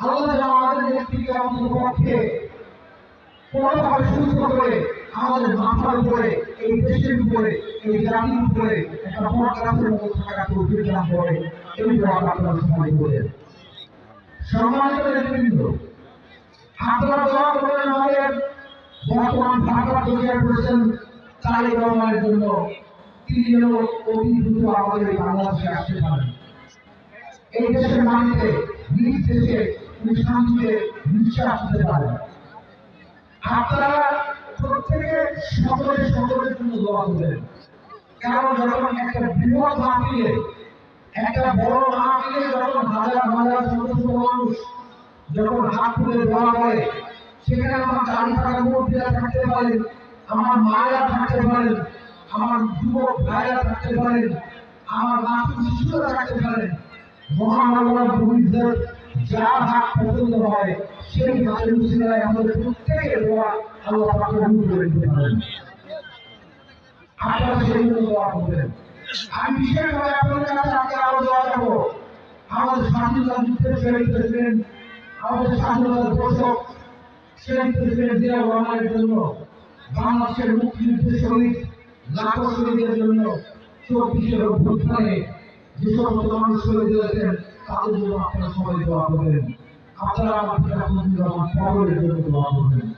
আল্লাহ আমাদের মাথার উপরে উপরে একটা সময় করে সম্মানিত নেতৃবৃন্দ আপনারা দোয়া করবেন আমাদের বর্তমান ঢাকা জন্য তিনি যেন অতি দ্রুত আমাদের বাংলাদেশে আসতে পারেন। এই দেশের মাটিতে নিজ দেশে তিনি শান্তিতে নিঃশ্বাস নিতে পারেন আপনারা প্রত্যেকে সকলে সকলের জন্য দোয়া করবেন। কারণ যখন একটা বৃহৎ মাহফিলে একটা বড় মাহফিলে যখন হাজার হাজার শত মানুষ যখন হাত তুলে দোয়া করে, সেখানে আমার দাঁড়িয়ে থাকা মুরব্বীরা থাকতে পারেন, আমার মায়েরা থাকতে পারেন, আমার যুবক ভাইরা থাকতে পারেন, আমার মাতৃ শিশুরা থাকতে পারেন, মহান আল্লাহ বুঝদের যার হাত পছন্দ হয়, সেই হাতের মুসিলায় আমাদের প্রত্যেকের দোয়া আল্লাহ পাকে কবুল করে দিতে পারেন। আপনারা সেই জন্য দোয়া করবেন। আমি বিশেষভাবে আপনাদের কাছে আজকে আরও দোয়া করব। আমাদের স্বাধীনতা যুদ্ধের শহীদ প্রেসিডেন্ট, আমাদের স্বাধীনতার ঘোষক শহীদ প্রেসিডেন্ট জিয়া রহমানের জন্য, বাংলাদেশের মুক্তিযুদ্ধের শহীদ লাখো শহীদের জন্য চব্বিশের অভ্যুত্থানে যে সমস্ত মানুষ শহীদ হয়েছেন তাদের জন্য আপনারা সবাই দোয়া করবেন। আপনারা আমাদের আপনাদের আমার পরের জন্য দোয়া করবেন।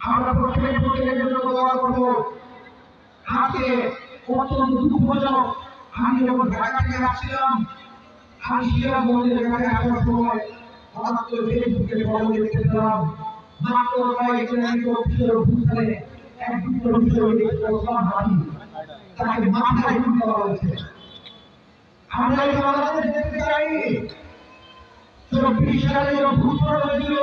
আমরা প্রত্যেকে প্রত্যেকের জন্য দোয়া করব। আজকে অত্যন্ত দুঃখজনক, আমি যখন ঢাকা থেকে আসছিলাম আমি শিলাম মন্দিরের কাছে আসার সময় হঠাৎ ফেসবুকে ফলো দেখতে পেলাম। মাত্র কয়েকজন এক অফিসের অভ্যুত্থানে এক দুটো বিষয় তাকে মাথায় ঢুকে হয়েছে। আমরা এই দেখতে চাই। চব্বিশ সালে অভ্যুত্থান হয়েছিল